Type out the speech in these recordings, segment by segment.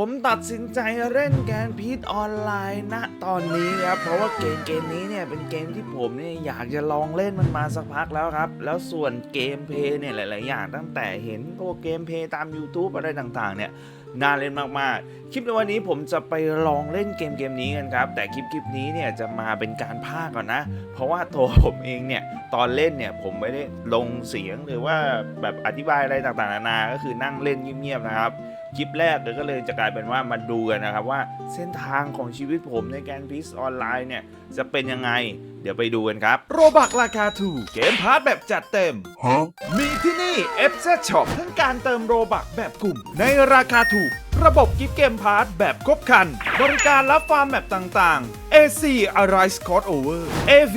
ผมตัดสินใจเล่นแกนพีทออนไลน์ณตอนนี้ครับเพราะว่าเกมเกมนี้เนี่ยเป็นเกมที่ผมเนี่ยอยากจะลองเล่นมันมาสักพักแล้วครับ แล้วส่วนเกมเพย์เนี่ยหลาย ๆ อย่างตั้งแต่เห็นตัวเกมเพย์ตาม YouTube อะไรต่าง ๆ เนี่ยน่าเล่นมาก ๆ คลิปในวันนี้ผมจะไปลองเล่นเกมเกมนี้กันครับ แต่คลิปคลิปนี้เนี่ยจะมาเป็นการพากย์ก่อนนะ เพราะว่าตัวผมเองเนี่ยตอนเล่นเนี่ยผมไม่ได้ลงเสียงหรือว่าแบบอธิบายอะไรต่าง ๆ นานา ก็คือนั่งเล่นเงียบ ๆ นะครับ คลิปแรกเลยก็เลยจะกลายเป็นว่ามาดูกันนะครับว่าเส้นทางของชีวิตผมในแกนพิสออนไลน์เนี่ยจะเป็นยังไง เดี๋ยวไปดูกันครับ โรบักราคาถูกเกมพาร์ทแบบจัดเต็ม มีที่นี่ f z Shop ทั้งการเติมโรบักแบบกลุ่ม ในราคาถูก ระบบกิฟต์เกมพาร์ทแบบครบคัน บริการรับฟาร์มแบบต่างๆ AC Arise c o d Over AV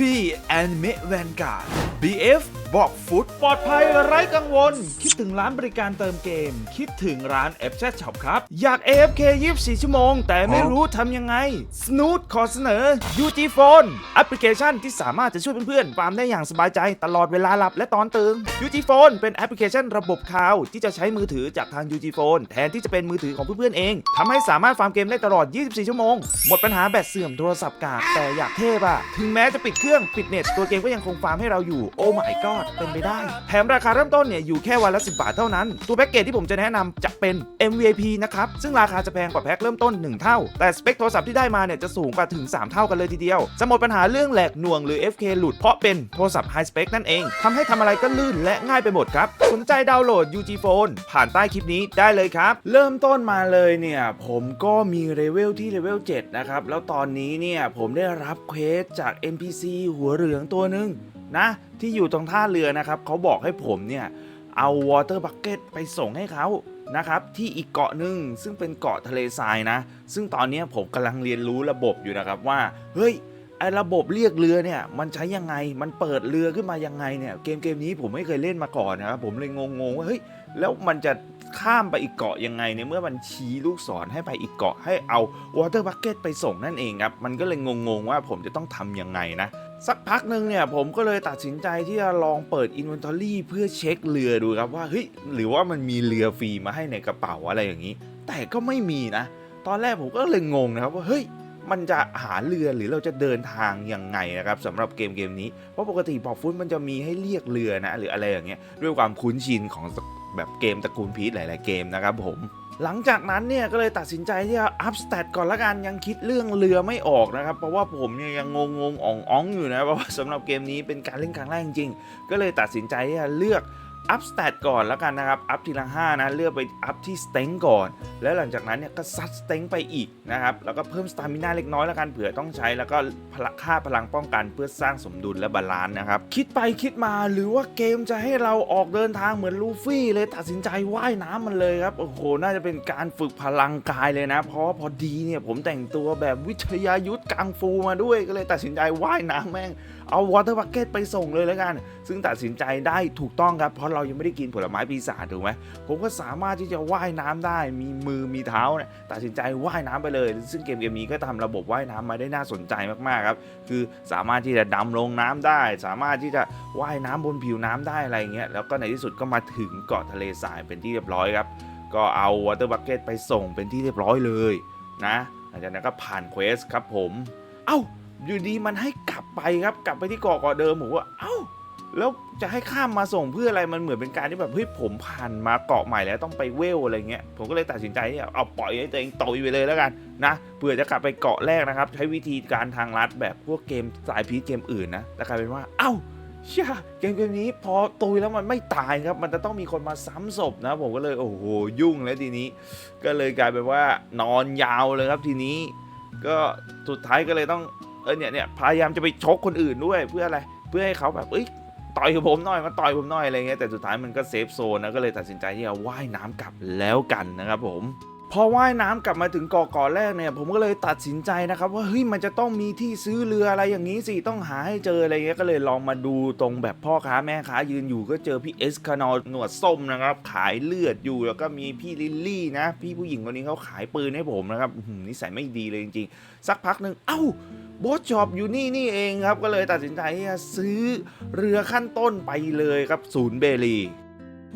Anime Vanguard BF บอกฟุตปลอดภัยไร้กังวล คิดถึงร้านบริการเติมเกม คิดถึงร้าน f z Shop ครับ อยาก AFK 24 ชั่วโมง แต่ไม่รู้ทำยังไง Snoot ขอเสนอ UG Phone แอปพลิเคชันที่สามารถจะช่วยเพื่อนๆฟาร์มได้อย่างสบายใจตลอดเวลาหลับและตอนตื่น UG Phone เป็นแอปพลิเคชันระบบคลาวที่จะใช้มือถือจากทาง UG Phone แทนที่จะเป็นมือถือของเพื่อนๆเองทำให้สามารถฟาร์มเกมได้ตลอด 24 ชั่วโมง หมดปัญหาแบตเสื่อมโทรศัพท์กากแต่อยากเทพอะถึงแม้จะปิดเครื่องปิดเน็ตตัวเกมก็ยังคงฟาร์มให้เราอยู่โอ้ my god เป็นไปได้ แถมราคาเริ่มต้นเนี่ยอยู่แค่วันละ 10 บาทเท่านั้น ตัวแพ็กเกจที่ผมจะแนะนำจะเป็น MVP นะครับ ซึ่งราคาจะแพงกว่าแพ็คเริ่มต้น 1 เท่า แต่สเปคโทรศัพท์ที่ได้มาเนี่ยจะสูงกว่าถึง 3 เท่ากันเลยทีเดียว จะหมดปัญหาเรื่องแหลกหน่วงหรือ FK หลุดเพราะเป็นโทรศัพท์ไฮสเปคนั่นเองทำให้ทำอะไรก็ลื่นและง่ายไปหมดครับ สนใจดาวน์โหลด UG Phone ผ่านใต้คลิปนี้ได้เลยครับ เริ่มต้นมาเลยเนี่ยผมก็มีเลเวลที่เลเวล7นะครับ แล้วตอนนี้เนี่ยผมได้รับเควสจาก NPC หัวเหลืองตัวหนึ่ง นะที่อยู่ตรงท่าเรือนะครับเขาบอกให้ผมเนี่ยเอาวอเตอร์บักเก็ตไปส่งให้เขานะครับที่อีกเกาะหนึ่งซึ่งเป็นเกาะทะเลทรายนะ ซึ่งตอนนี้ผมกำลังเรียนรู้ระบบอยู่นะครับว่าเฮ้ยไอ้ระบบเรียกเรือเนี่ยมันใช้ยังไงมันเปิดเรือขึ้นมายังไงเนี่ยเกมเกมนี้ผมไม่เคยเล่นมาก่อนนะครับผมเลยงงๆว่าเฮ้ยแล้วมันจะ ข้ามไปอีกเกาะยังไงเนี่ยเมื่อมันชี้ลูกศรให้ไปอีกเกาะให้เอาวอเตอร์บักเก็ตไปส่งนั่นเองครับ มันก็เลยงงๆว่าผมจะต้องทำยังไงนะ สักพักหนึ่งเนี่ยผมก็เลยตัดสินใจที่จะลองเปิด Inventory เพื่อเช็คเรือดูครับว่าเฮ้ยหรือว่ามันมีเรือฟรีมาให้ในกระเป๋าอะไรอย่างนี้ แต่ก็ไม่มีนะ ตอนแรกผมก็เลยงงนะครับว่าเฮ้ยมันจะหาเรือหรือเราจะเดินทางยังไงนะครับสำหรับเกมเกมนี้ เพราะปกติบอกฟุตมันจะมีให้เรียกเรือนะหรืออะไรอย่างเงี้ยด้วยความคุ้นชินของ แบบเกมตระกูลพีทหลาย ๆ เกมนะครับผมหลังจากนั้นเนี่ยก็เลยตัดสินใจที่จะอัพสเตตก่อนละกันยังคิดเรื่องเรือไม่ออกนะครับ เพราะว่าผมเนี่ยยังงงงๆอ่องอ่องๆอยู่นะเพราะว่าสำหรับเกมนี้เป็นการเล่นครั้งแรกจริงๆก็เลยตัดสินใจที่จะเลือก อัพสเตตก่อนและกันนะครับ อัพทีละ5นะ เลือกไปอัพที่สเต็งก่อน แล้วหลังจากนั้นเนี่ยก็ซัดสเต็งไปอีกนะครับ แล้วก็เพิ่มสตามิน่าเล็กน้อยและกันเผื่อต้องใช้ แล้วก็พลังค่าพลังป้องกันเพื่อสร้างสมดุลและบาลานซ์นะครับ คิดไปคิดมาหรือว่าเกมจะให้เราออกเดินทางเหมือนลูฟี่เลยตัดสินใจว่ายน้ำมันเลยครับ โอ้โห น่าจะเป็นการฝึกพลังกายเลยนะ เพราะพอดีเนี่ยผมแต่งตัวแบบวิทยายุทธกังฟูมาด้วยก็เลยตัดสินใจว่ายน้ำแม่ง เอาวอเตอร์บักเก็ตไปส่งเลยแล้วกัน ซึ่งตัดสินใจได้ถูกต้องครับเพราะเรายังไม่ได้กินผลไม้ปีศาจถูกไหมผมก็สามารถที่จะว่ายน้ำได้ มีมือมีเท้าเนี่ยตัดสินใจว่ายน้ำไปเลย ซึ่งเกมเกมนี้ก็ทำระบบว่ายน้ำมาได้น่าสนใจมากๆครับคือสามารถที่จะดำลงน้ำได้ สามารถที่จะว่ายน้ำบนผิวน้ำได้อะไรเงี้ยแล้วก็ในที่สุดก็มาถึงเกาะทะเลทรายเป็นที่เรียบร้อยครับก็เอาวอเตอร์บักเก็ตไปส่งเป็นที่เรียบร้อยเลยนะหลังจากนั้นก็ผ่านเควสครับผม เอ้า อยู่ดีมันให้กลับไปครับ กลับไปที่เกาะเกาะเดิมผมว่า เอ้า แล้วจะให้ข้ามมาส่งเพื่ออะไรมันเหมือนเป็นการที่แบบเฮ้ยผมผ่านมาเกาะใหม่แล้วต้องไปเวลอะไรเงี้ยผมก็เลยตัดสินใจที่เอาปล่อยให้ตัวเองตุยไปเลยแล้วกันนะเผื่อจะกลับไปเกาะแรกนะครับ ใช้วิธีการทางลัดแบบพวกเกมสายพีเกมอื่นนะแต่กลายเป็นว่าเอ้าเชี่ยเกมเกมนี้พอตุยแล้วมันไม่ตายครับ มันจะต้องมีคนมาซ้ำศพนะ ผมก็เลยโอ้โหยุ่งแล้วทีนี้ ก็เลยกลายเป็นว่านอนยาวเลยครับทีนี้ ก็สุดท้ายก็เลยต้องเออเนี่ยเนี่ยพยายามจะไปชกคนอื่นด้วยเพื่ออะไร เพื่อให้เขาแบบเอ้ย ต่อยกับผมหน่อยมาต่อยผมหน่อยอะไรเงี้ยแต่สุดท้ายมันก็เซฟโซนนะก็เลยตัดสินใจที่จะว่ายน้ำกลับแล้วกันนะครับผมพอว่ายน้ำกลับมาถึงเกาะเกาะแรกเนี่ยผมก็เลยตัดสินใจนะครับว่าเฮ้ยมันจะต้องมีที่ซื้อเรืออะไรอย่างนี้สิต้องหาให้เจออะไรเงี้ยก็เลยลองมาดูตรงแบบพ่อค้าแม่ค้ายืนอยู่ก็เจอพี่เอสคานอลหนวดส้มนะครับขายเลือดอยู่แล้วก็มีพี่ลิลลี่นะ พี่ผู้หญิงคนนี้เขาขายปืนให้ผมนะครับนิสัยไม่ดีเลยจริงๆ สักพักหนึ่งเอ้า บอสช็อปอยู่นี่นี่เองครับ ก็เลยตัดสินใจที่จะซื้อเรือขั้นต้นไปเลยครับศูนย์เบลี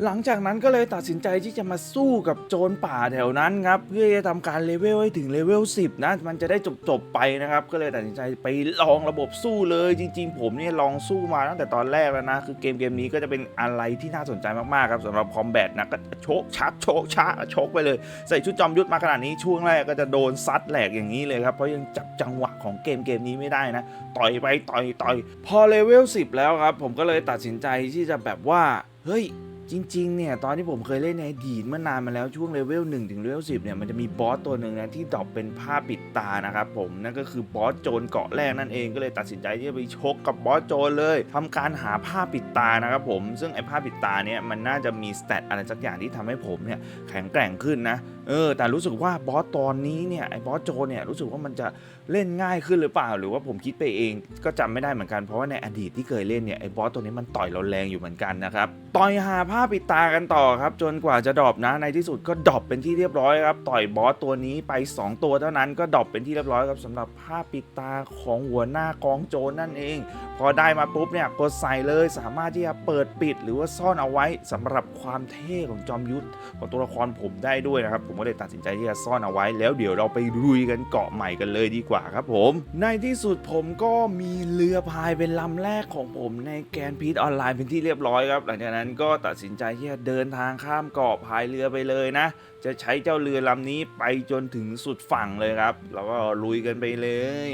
หลังจากนั้นก็เลยตัดสินใจที่จะมาสู้กับโจรป่าแถวนั้นครับเพื่อจะทำการเลเวลให้ถึงเลเวล10 นะ มันจะได้จบๆไปนะครับ ก็เลยตัดสินใจไปลองระบบสู้เลยจริง ๆ ผมเนี่ยลองสู้มาตั้งแต่ตอนแรกแล้วนะ คือเกมเกมนี้ก็จะเป็นอะไรที่น่าสนใจมากๆครับสำหรับคอมแบทนะก็โชกชักโชกช้าโชกไปเลย ใส่ชุดจอมยุทธมาขนาดนี้ช่วงแรกก็จะโดนซัดแหลกอย่างนี้เลยครับเพราะยังจับจังหวะของเกมเกมนี้ไม่ได้นะ ต่อยไปต่อยต่อยพอเลเวล10 แล้วครับผมก็เลยตัดสินใจที่จะแบบว่าเฮ้ย จริงๆ เนี่ย ตอนที่ผมเคยเล่นในอดีตเมื่อนานมาแล้วช่วงเลเวล1ถึงเลเวล10 เนี่ย มันจะมีบอสตัวหนึ่งนะ ที่ดรอปเป็นผ้าปิดตานะครับผม นั่นก็คือบอสโจรเกาะแรกนั่นเองก็เลยตัดสินใจที่จะไปชกกับบอสโจรเลยทำการหาผ้าปิดตานะครับผม ซึ่งไอ้ผ้าปิดตาเนี่ยมันน่าจะมีสเตตอะไรสักอย่างที่ทำให้ผมเนี่ยแข็งแกร่งขึ้นนะ เออแต่รู้สึกว่าบอสตอนนี้เนี่ยไอ้บอสโจเนี่ยรู้สึกว่ามันจะเล่นง่ายขึ้นหรือเปล่า หรือว่าผมคิดไปเองก็จำไม่ได้เหมือนกันเพราะว่าในอดีตที่เคยเล่นเนี่ยไอ้บอสตัวนี้มันต่อยเราแรงอยู่เหมือนกันนะครับต่อยหาผ้าปิดตากันต่อครับ จนกว่าจะดรอปนะในที่สุดก็ดรอปเป็นที่เรียบร้อยครับต่อยบอสตัวนี้ไป 2 ตัวเท่านั้นก็ดรอปเป็นที่เรียบร้อยครับสำหรับผ้าปิดตาของหัวหน้ากองโจรนั่นเองพอได้มาปุ๊บเนี่ยกดใส่เลยสามารถที่จะเปิดปิดหรือว่าซ่อนเอาไว้สำหรับความเท่ของจอมยุทธของตัวละครผมได้ด้วยนะครับ ผมก็เลยตัดสินใจที่จะซ่อนเอาไว้ แล้วเดี๋ยวเราไปลุยกันเกาะใหม่กันเลยดีกว่าครับผม ในที่สุดผมก็มีเรือพายเป็นลำแรกของผมในแกนพีทออนไลน์เป็นที่เรียบร้อยครับ หลังจากนั้นก็ตัดสินใจที่จะเดินทางข้ามเกาะพายเรือไปเลยนะ จะใช้เจ้าเรือลำนี้ไปจนถึงสุดฝั่งเลยครับ แล้วก็ลุยกันไปเลย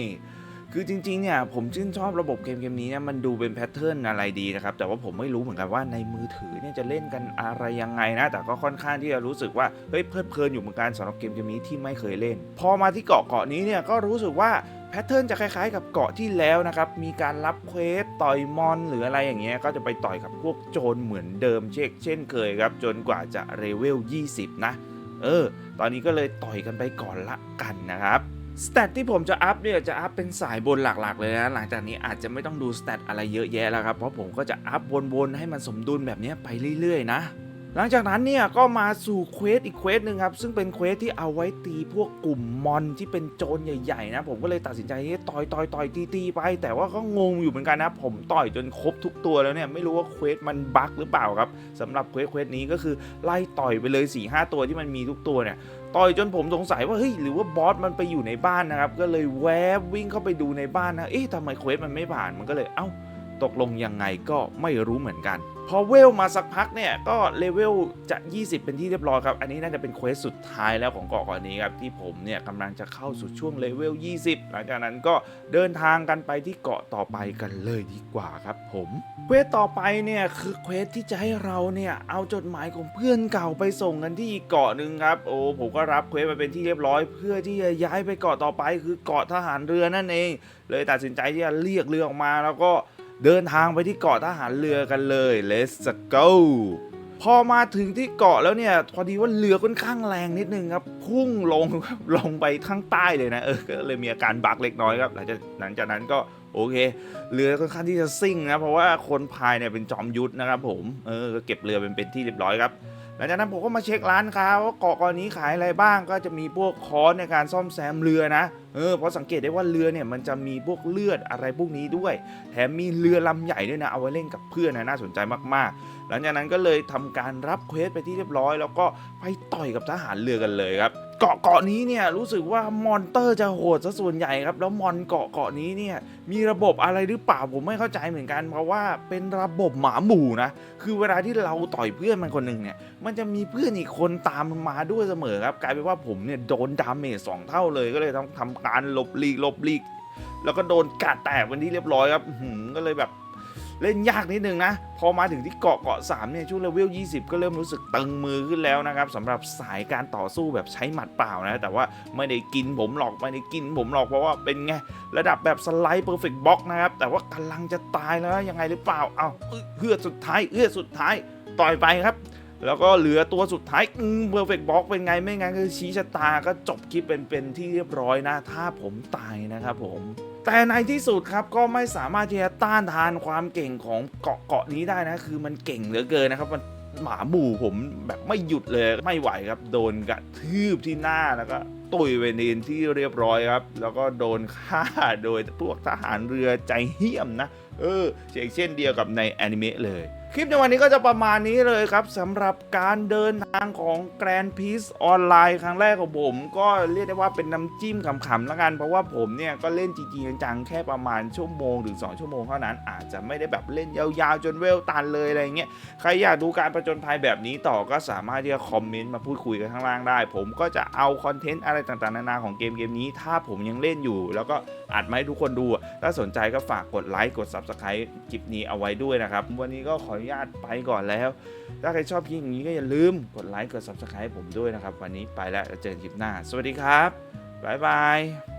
คือจริงๆเนี่ยผมชื่นชอบระบบเกมเกมนี้เนี่ยมันดูเป็นแพทเทิร์นอะไรดีนะครับ แต่ว่าผมไม่รู้เหมือนกันว่าในมือถือเนี่ยจะเล่นกันอะไรยังไงนะ แต่ก็ค่อนข้างที่จะรู้สึกว่าเฮ้ยเพลิดเพลินอยู่เหมือนกันสำหรับเกมเกมนี้ที่ไม่เคยเล่น พอมาที่เกาะเกาะนี้เนี่ยก็รู้สึกว่าแพทเทิร์นจะคล้ายๆ กับเกาะที่แล้วนะครับ มีการรับเควสต่อยมอน หรืออะไรอย่างเงี้ย ก็จะไปต่อยกับพวกโจรเหมือนเดิมเช่นเช่นเคยครับ จนกว่าจะเลเวล 20 นะ เออ ตอนนี้ก็เลยต่อยกันไปก่อนละกันนะครับ สเตตที่ผมจะอัพเนี่ยจะอัพเป็นสายบนหลักๆ เลยนะ หลังจากนี้อาจจะไม่ต้องดูสเตตอะไรเยอะแยะแล้วครับ เพราะผมก็จะอัพวนๆ ให้มันสมดุลแบบนี้ไปเรื่อยๆ นะ หลังจากนั้นเนี่ยก็มาสู่เควสอีกเควสหนึ่งครับ ซึ่งเป็นเควสที่เอาไว้ตีพวกกลุ่มมอนที่เป็นโจรใหญ่ๆ นะ ผมก็เลยตัดสินใจที่ต่อยต่อยต่อยตีตีไป แต่ว่าก็งงอยู่เหมือนกันนะ ผมต่อยจนครบทุกตัวแล้วเนี่ยไม่รู้ว่าเควสมันบั๊กหรือเปล่าครับสำหรับเควสเควสนี้ก็คือไล่ต่อยไปเลย4ีหตัวที่มันมีทุกตัวเนี่ย ต่อยจนผมสงสัยว่าเฮ้ยหรือว่าบอสมันไปอยู่ในบ้านนะครับ ก็เลยแวบวิ่งเข้าไปดูในบ้านนะ เอ๊ะทำไมเควสมันไม่ผ่านมันก็เลยเอ้า ตกลงยังไงก็ไม่รู้เหมือนกัน พอเวลมาสักพักเนี่ย ก็เลเวลจะ 20 เป็นที่เรียบร้อยครับ อันนี้น่าจะเป็นเควสสุดท้ายแล้วของเกาะเกาะนี้ครับ ที่ผมเนี่ยกำลังจะเข้าสู่ช่วงเลเวล 20 หลังจากนั้นก็เดินทางกันไปที่เกาะต่อไปกันเลยดีกว่าครับผมเควสต่อไปเนี่ยคือเควสที่จะให้เราเนี่ยเอาจดหมายของเพื่อนเก่าไปส่งกันที่อีกเกาะหนึ่งครับโอ้ผมก็รับเควสมาเป็นที่เรียบร้อย เพื่อที่จะย้ายไปเกาะต่อไป คือเกาะทหารเรือนั่นเอง เลยตัดสินใจที่จะเรียกเรือออกมาแล้วก็ เดินทางไปที่เกาะทหารเรือกันเลย let's go พอมาถึงที่เกาะแล้วเนี่ยพอดีว่าเรือค่อนข้างแรงนิดนึงครับ พุ่งลงลงไปข้างใต้เลยนะเออก็เลยมีอาการบักเล็กน้อยครับหลังจากหลังจากนั้นก็โอเค เรือค่อนข้างที่จะซิ่งนะเพราะว่าคนพายเนี่ยเป็นจอมยุทธนะครับผมเออก็เก็บเรือเป็นเป็นที่เรียบร้อยครับ หลังจากนั้นผมก็มาเช็คร้านค้าว่าเกาะเกาะนี้ขายอะไรบ้างก็จะมีพวกคอร์สในการซ่อมแซมเรือนะเออเพราะสังเกตได้ว่าเรือเนี่ยมันจะมีพวกเลือดอะไรพวกนี้ด้วย แถมมีเรือลำใหญ่ด้วยนะเอาไว้เล่นกับเพื่อนนะน่าสนใจมากๆ หลังจากนั้นก็เลยทำการรับเควสไปที่เรียบร้อย แล้วก็ไปต่อยกับทหารเรือกันเลยครับ เกาะเกาะนี้เนี่ยรู้สึกว่ามอนเตอร์จะโหดซะส่วนใหญ่ครับ แล้วมอนเกาะเกาะนี้เนี่ยมีระบบอะไรหรือเปล่าผมไม่เข้าใจเหมือนกัน เพราะว่าเป็นระบบหมาหมู่นะคือเวลาที่เราต่อยเพื่อนมันคนหนึ่งเนี่ยมันจะมีเพื่อนอีกคนตามมาด้วยเสมอครับกลายเป็นว่าผมเนี่ยโดนดาเมจสองเท่าเลยก็เลยต้องทำการหลบหลีกหลบหลีกแล้วก็โดนกัดแตกเป็นที่เรียบร้อยครับก็เลยแบบ เล่นยากนิดนึงนะ พอมาถึงที่เกาะเกาะ3เนี่ยช่วงเลเวล 20 ก็เริ่มรู้สึกตึงมือขึ้นแล้วนะครับสำหรับสายการต่อสู้แบบใช้หมัดเปล่านะแต่ว่าไม่ได้กินผมหรอกไม่ได้กินผมหรอกเพราะว่าเป็นไงระดับแบบสไลด์เพอร์เฟกต์บ็อกนะครับแต่ว่ากำลังจะตายแล้วยังไงหรือเปล่าเอาเอื้อสุดท้ายเอื้อสุดท้ายต่อยไปครับแล้วก็เหลือตัวสุดท้ายเพอร์เฟกต์บ็อกเป็นไงไม่งั้นคือชี้ชะตาก็จบคลิปเป็นเป็นที่เรียบร้อยนะ ถ้าผมตายนะครับผม แต่ในที่สุดครับก็ไม่สามารถที่จะต้านทานความเก่งของเกาะเกาะนี้ได้นะ คือมันเก่งเหลือเกินนะครับ มันหมาหมู่ผมแบบไม่หยุดเลยไม่ไหวครับ โดนกระทืบที่หน้าแล้วก็ตุยเวนินที่เรียบร้อยครับ แล้วก็โดนฆ่าโดยพวกทหารเรือใจเหี้ยมนะ เออเช่นเช่นเดียวกับในแอนิเมะเลย คลิปในวันนี้ก็จะประมาณนี้เลยครับสำหรับการเดินทางของ Grand p e a c e ออนไลน์ครั้งแรกของผม ก็เรียกได้ว่าเป็นน้ำจิ้มขำๆแล้วกัน เพราะว่าผมเนี่ยก็เล่นจริงๆจังๆแค่ประมาณชั่วโมงถึง2ชั่วโมงเท่านั้น อาจจะไม่ได้แบบเล่นยาวๆ จนเวลตันเลยอะไรเงี้ยใครอยากดูการประจนภัยแบบนี้ต่อก็สามารถที่จะคอมเมนต์มาพูดคุยกันข้างล่างได้ ผมก็จะเอาคอนเทนต์อะไรต่างๆนานาของเกมเกมนี้ ถ้าผมยังเล่นอยู่ แล้วก็อัดมาให้ทุกคนดูถ้าสนใจก็ฝากกดไลค์กด Subscribe คลิปนี้เอาไว้ด้วยนะครับวันนี้ก็ขออนุญาตไปก่อนแล้ว ถ้าใครชอบคลิปอย่างนี้ก็อย่าลืมกดไลค์กด Subscribe ผมด้วยนะครับ วันนี้ไปแล้วเจอกันคลิปหน้า สวัสดีครับบ๊ายบาย